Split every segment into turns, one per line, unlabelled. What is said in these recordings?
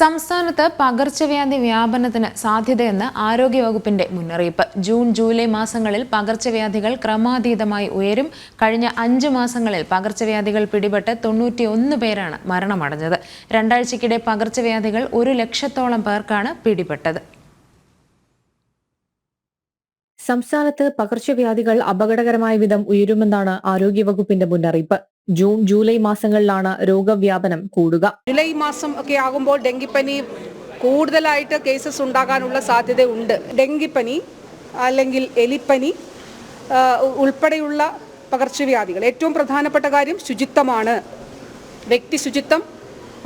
സംസ്ഥാനത്ത് പകർച്ചവ്യാധി വ്യാപനത്തിന് സാധ്യതയെന്ന് ആരോഗ്യവകുപ്പിന്റെ മുന്നറിയിപ്പ്. ജൂൺ ജൂലൈ മാസങ്ങളിൽ പകർച്ചവ്യാധികൾ ക്രമാതീതമായി ഉയരും. കഴിഞ്ഞ അഞ്ച് മാസങ്ങളിൽ പകർച്ചവ്യാധികൾ പിടിപെട്ട് തൊണ്ണൂറ്റിയൊന്ന് പേരാണ് മരണമടഞ്ഞത്. രണ്ടാഴ്ചക്കിടെ പകർച്ചവ്യാധികൾ ഒരു ലക്ഷത്തോളം പേർക്കാണ് പിടിപെട്ടത്.
സംസ്ഥാനത്ത് പകർച്ചവ്യാധികൾ അപകടകരമായ വിധം ഉയരുമെന്നാണ് ആരോഗ്യവകുപ്പിന്റെ മുന്നറിയിപ്പ്. ജൂൺ ജൂലൈ മാസങ്ങളിലാണ് രോഗവ്യാപനം കൂടുക.
ജൂലൈ മാസം ഒക്കെ ആകുമ്പോൾ ഡെങ്കിപ്പനി കൂടുതലായിട്ട് കേസസ് ഉണ്ടാകാനുള്ള സാധ്യതയുണ്ട് ഡെങ്കിപ്പനി അല്ലെങ്കിൽ എലിപ്പനി ഉൾപ്പെടെയുള്ള പകർച്ചവ്യാധികൾ. ഏറ്റവും പ്രധാനപ്പെട്ട കാര്യം ശുചിത്വമാണ്. വ്യക്തി ശുചിത്വം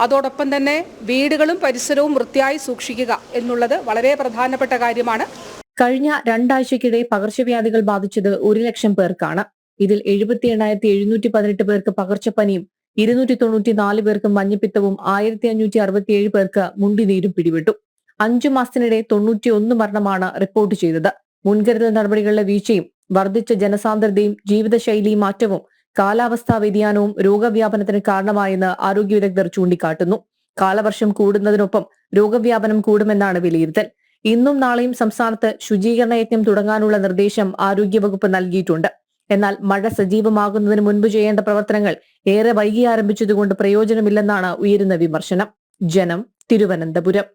അതോടൊപ്പം തന്നെ വീടുകളും പരിസരവും വൃത്തിയായി സൂക്ഷിക്കുക എന്നുള്ളത് വളരെ പ്രധാനപ്പെട്ട കാര്യമാണ്.
കഴിഞ്ഞ രണ്ടാഴ്ചക്കിടെ പകർച്ചവ്യാധികൾ ബാധിച്ചത് ഒരു ലക്ഷം പേർക്കാണ്. ഇതിൽ എഴുപത്തി എണ്ണായിരത്തി എഴുന്നൂറ്റി പതിനെട്ട് പേർക്ക് പകർച്ചപ്പനിയും ഇരുന്നൂറ്റി തൊണ്ണൂറ്റി നാല് പേർക്ക് മഞ്ഞപ്പിത്തവും ആയിരത്തി അഞ്ഞൂറ്റി അറുപത്തിയേഴ് പേർക്ക് മുണ്ടിനീരും പിടിപെട്ടു. അഞ്ചു മാസത്തിനിടെ തൊണ്ണൂറ്റി ഒന്ന് മരണമാണ് റിപ്പോർട്ട് ചെയ്തത്. മുൻകരുതൽ നടപടികളുടെ വീഴ്ചയും വർദ്ധിച്ച ജനസാന്ദ്രതയും ജീവിതശൈലി മാറ്റവും കാലാവസ്ഥാ വ്യതിയാനവും രോഗവ്യാപനത്തിന് കാരണമായെന്ന് ആരോഗ്യ വിദഗ്ധർ ചൂണ്ടിക്കാട്ടുന്നു. കാലവർഷം കൂടുന്നതിനൊപ്പം രോഗവ്യാപനം കൂടുമെന്നാണ് വിലയിരുത്തൽ. ഇന്നും നാളെയും സംസ്ഥാനത്ത് ശുചീകരണ യജ്ഞം തുടങ്ങാനുള്ള നിർദ്ദേശം ആരോഗ്യവകുപ്പ് നൽകിയിട്ടുണ്ട്. എന്നാൽ മഴ സജീവമാകുന്നതിന് മുൻപ് ചെയ്യേണ്ട പ്രവർത്തനങ്ങൾ ഏറെ വൈകി ആരംഭിച്ചതുകൊണ്ട് പ്രയോജനമില്ലെന്നാണ് ഉയരുന്ന വിമർശനം. ജനം തിരുവനന്തപുരം.